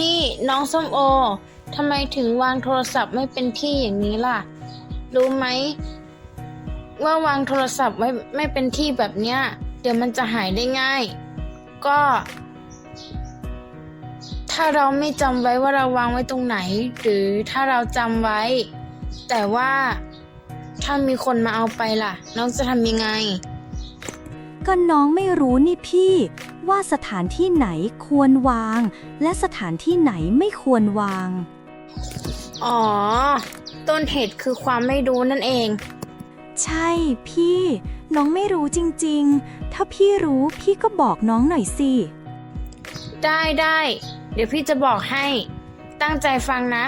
นี่น้องส้มโอ ทำไมถึงวางโทรศัพท์ไม่เป็นที่อย่างนี้ล่ะ รู้ไหม ว่าวางโทรศัพท์ไว้ไม่เป็นที่แบบเนี้ย เดี๋ยวมันจะหายได้ง่าย ก็ ถ้าเราไม่จำไว้ว่าเราวางไว้ตรงไหน หรือถ้าเราจำไว้ แต่ว่าถ้ามีคนมาเอาไปล่ะ น้องจะทำยังไง ก็น้องไม่รู้นี่พี่ ว่าสถานที่ไหนควรวาง และสถานที่ไหนไม่ควรวาง อ๋อ ต้นเหตุคือความไม่รู้นั่นเอง ใช่พี่ น้องไม่รู้จริงๆ ถ้าพี่รู้พี่ก็บอกน้องหน่อยสิ ได้ได้เดี๋ยวพี่จะบอกให้ ตั้งใจฟังนะ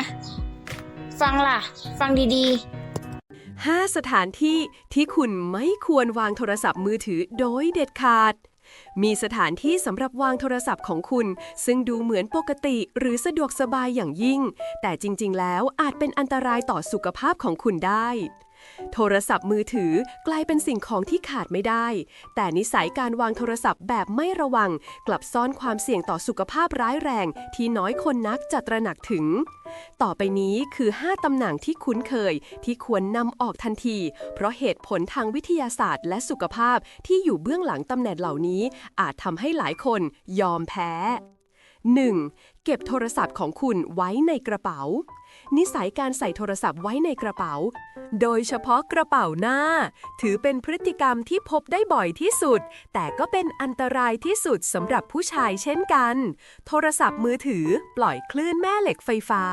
ฟังล่ะ ฟังดี5สถานที่ที่คุณไม่ควรวางโทรศัพท์มือถือโดยเด็ดขาด มีสถานที่สำหรับวางโทรศัพท์ของคุณ ซึ่งดูเหมือนปกติหรือสะดวกสบายอย่างยิ่ง แต่จริง ๆ แล้วอาจเป็นอันตรายต่อสุขภาพของคุณได้ โทรศัพท์มือถือกลายเป็นสิ่งของที่ขาดไม่ได้ แต่นิสัยการวางโทรศัพท์แบบไม่ระวัง กลับซ่อนความเสี่ยงต่อสุขภาพร้ายแรง ที่น้อยคนนักจะตระหนักถึง ต่อไปนี้คือ 5ตำแหน่งที่คุ้นเคยที่ควรนำออกทันที เพราะเหตุผลทางวิทยาศาสตร์ และสุขภาพที่อยู่เบื้องหลังตำแหน่งเหล่านี้ อาจทำให้หลายคนยอมแพ้ 1. เก็บโทรศัพท์ของคุณไว้ในกระเป๋า นิสัยการใส่โทรศัพท์ไว้ในกระเป๋า โดยเฉพาะกระเป๋าหน้า ถือเป็นพฤติกรรมที่พบได้บ่อยที่สุด แต่ก็เป็นอันตรายที่สุดสำหรับผู้ชายเช่นกัน โทรศัพท์มือถือปล่อยคลื่นแม่เหล็กไฟฟ้า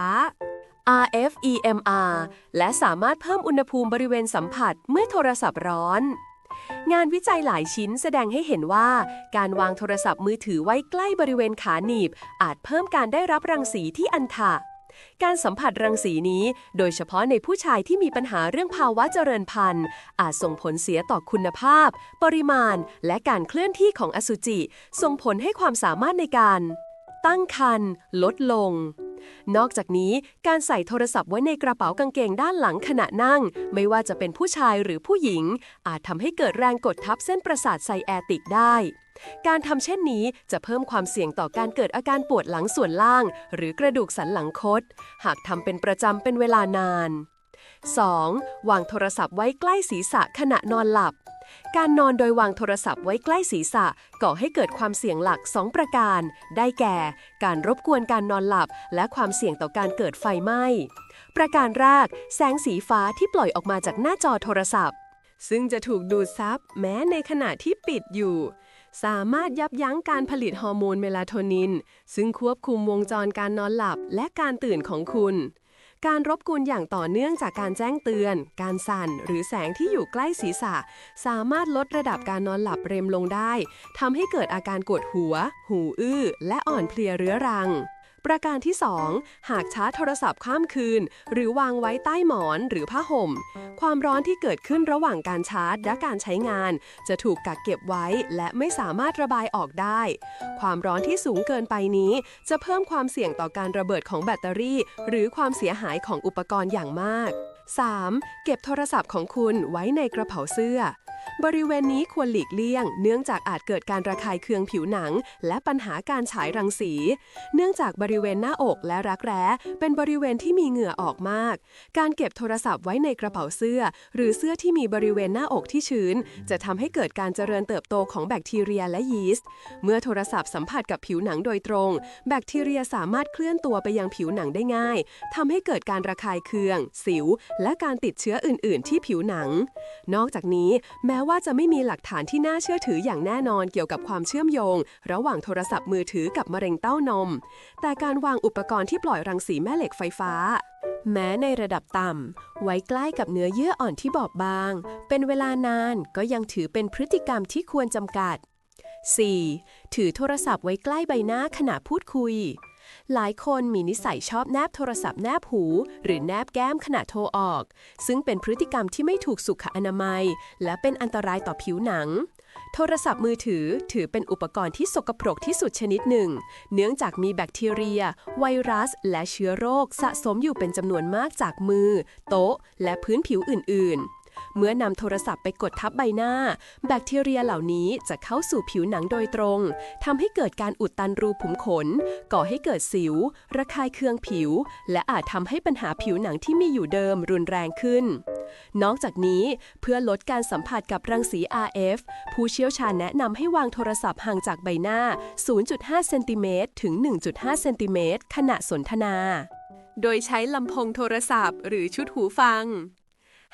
RF EMR และสามารถเพิ่มอุณหภูมิบริเวณสัมผัสเมื่อโทรศัพท์ร้อน งานวิจัยหลายชิ้นแสดงให้เห็นว่า การวางโทรศัพท์มือถือไว้ใกล้บริเวณขาหนีบ อาจเพิ่มการได้รับรังสีที่อันทะการสัมผัสรังสีนี้ โดยเฉพาะในผู้ชายที่มีปัญหาเรื่องภาวะเจริญพันธุ์ อาจส่งผลเสียต่อคุณภาพ ปริมาณ และการเคลื่อนที่ของอสุจิ ส่งผลให้ความสามารถในการ ตั้งครรภ์ลดลง นอกจากนี้การใส่โทรศัพท์ไว้ในกระเป๋ากางเกงด้านหลังขณะนั่ง ไม่ว่าจะเป็นผู้ชายหรือผู้หญิง อาจทำให้เกิดแรงกดทับเส้นประสาทไซแอติกได้การทำเช่นนี้จะเพิ่มความเสี่ยงต่อการเกิดอาการปวดหลังส่วนล่าง หรือกระดูกสันหลังคด หากทำเป็นประจำเป็นเวลานาน 2. วางโทรศัพท์ไว้ใกล้ศีรษะขณะนอนหลับ การนอนโดยวางโทรศัพท์ไว้ใกล้ศีรษะก่อให้เกิดความเสี่ยงหลัก 2 ประการ ได้แก่ การรบกวนการนอนหลับ และความเสี่ยงต่อการเกิดไฟไหม้ ประการแรก แสงสีฟ้าที่ปล่อยออกมาจากหน้าจอโทรศัพท์ ซึ่งจะถูกดูดซับแม้ในขณะที่ปิดอยู่ สามารถยับยั้งการผลิตฮอร์โมนเมลาโทนิน ซึ่งควบคุมวงจรการนอนหลับและการตื่นของคุณ การรบกวนอย่างต่อเนื่องจากการแจ้งเตือน การสั่น หรือแสงที่อยู่ใกล้ศีรษะ สามารถลดระดับการนอนหลับเร็มลงได้ทำให้เกิดอาการปวดหัว หูอื้อ และอ่อนเพลียเรื้อรัง ประการที่ 2 หากชาร์จโทรศัพท์ข้ามคืน หรือวางไว้ใต้หมอนหรือผ้าห่ม ความร้อนที่เกิดขึ้นระหว่างการชาร์จและการใช้งาน จะถูกกักเก็บไว้และไม่สามารถระบายออกได้ ความร้อนที่สูงเกินไปนี้ จะเพิ่มความเสี่ยงต่อการระเบิดของแบตเตอรี่ หรือความเสียหายของอุปกรณ์อย่างมาก 3. เก็บโทรศัพท์ของคุณไว้ในกระเป๋าเสื้อ บริเวณนี้ควรหลีกเลี่ยง เนื่องจากอาจเกิดการระคายเคืองผิวหนัง และปัญหาการฉายรังสี เนื่องจากบริเวณหน้าอกและรักแร้ เป็นบริเวณที่มีเหงื่อออกมาก การเก็บโทรศัพท์ไว้ในกระเป๋าเสื้อ หรือเสื้อที่มีบริเวณหน้าอกที่ชื้น จะทำให้เกิดการเจริญเติบโตของแบคทีเรียและยีสต์ เมื่อโทรศัพท์สัมผัสกับผิวหนังโดยตรง แบคทีเรียสามารถเคลื่อนตัวไปยังผิวหนังได้ง่ายทำให้เกิดการระคายเคือง สิว และการติดเชื้ออื่น ๆ ที่ผิวหนัง นอกจากนี้แม้ว่าจะไม่มีหลักฐานที่น่าเชื่อถืออย่างแน่นอนเกี่ยวกับความเชื่อมโยง ระหว่างโทรศัพท์มือถือกับมะเร็งเต้านม แต่การวางอุปกรณ์ที่ปล่อยรังสีแม่เหล็กไฟฟ้า แม้ในระดับต่ำ ไว้ใกล้กับเนื้อเยื่ออ่อนที่บอบบาง เป็นเวลานานก็ยังถือเป็นพฤติกรรมที่ควรจำกัด 4. ถือโทรศัพท์ไว้ใกล้ใบหน้าขณะพูดคุย หลายคนมีนิสัยชอบแนบโทรศัพท์แนบหู หรือแนบแก้มขณะโทรออก ซึ่งเป็นพฤติกรรมที่ไม่ถูกสุขอนามัย และเป็นอันตรายต่อผิวหนัง โทรศัพท์มือถือถือเป็นอุปกรณ์ที่สกปรกที่สุดชนิดหนึ่ง เนื่องจากมีแบคทีเรีย ไวรัส และเชื้อโรค สะสมอยู่เป็นจำนวนมากจากมือ โต๊ะ และพื้นผิวอื่น ๆ เมื่อนำโทรศัพท์ไปกดทับใบหน้า แบคทีเรียเหล่านี้จะเข้าสู่ผิวหนังโดยตรงทำให้เกิดการอุดตันรูขุมขน ก่อให้เกิดสิว ระคายเคืองผิว และอาจทำให้ปัญหาผิวหนังที่มีอยู่เดิมรุนแรงขึ้น นอกจากนี้เพื่อลดการสัมผัสกับรังสี RF ผู้เชี่ยวชาญแนะนำให้วางโทรศัพท์ห่างจากใบหน้า 0.5 เซนติเมตรถึง 1.5 เซนติเมตรขณะสนทนา โดยใช้ลำโพงโทรศัพท์หรือชุดหูฟัง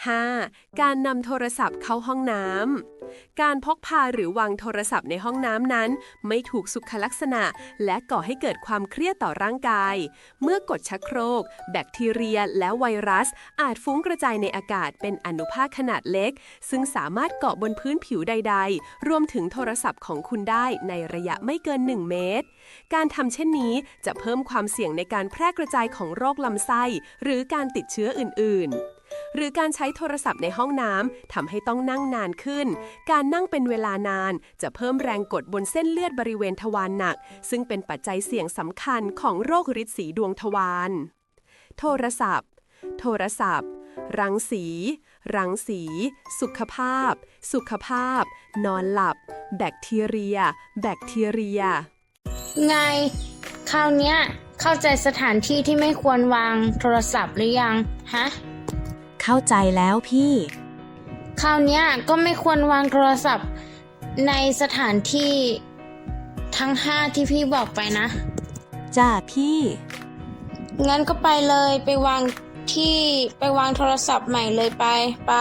5. การนำโทรศัพท์เข้าห้องน้ำ การพกพาหรือวางโทรศัพท์ในห้องน้ำนั้น ไม่ถูกสุขลักษณะ และก่อให้เกิดความเครียดต่อร่างกาย เมื่อกดชักโครก แบคทีเรียและไวรัส อาจฟุ้งกระจายในอากาศเป็นอนุภาคขนาดเล็ก ซึ่งสามารถเกาะบนพื้นผิวใด ๆ รวมถึงโทรศัพท์ของคุณได้ในระยะไม่เกิน 1 เมตร การทำเช่นนี้จะเพิ่มความเสี่ยงในการแพร่กระจายของโรคลำไส้ หรือการติดเชื้ออื่น ๆ หรือการใช้โทรศัพท์ในห้องน้ำทำให้ต้องนั่งนานขึ้น การนั่งเป็นเวลานาน จะเพิ่มแรงกดบนเส้นเลือดบริเวณทวารหนัก ซึ่งเป็นปัจจัยเสี่ยงสำคัญของโรคฤทธิ์สีดวงทวารโทรศัพท์ โทรศัพท์ รังสี รังสี สุขภาพ สุขภาพ นอนหลับ แบคทีเรีย แบคทีเรีย ไง คราวเนี้ย เข้าใจสถานที่ที่ไม่ควรวางโทรศัพท์หรือยัง ฮะ เข้าใจแล้วพี่ คราวเนี้ยก็ไม่ควรวางโทรศัพท์ในสถานที่ทั้งห้าที่พี่บอกไปนะ จ้าพี่ งั้นก็ไปเลยไปวางที่ไปวางโทรศัพท์ใหม่เลยไปไป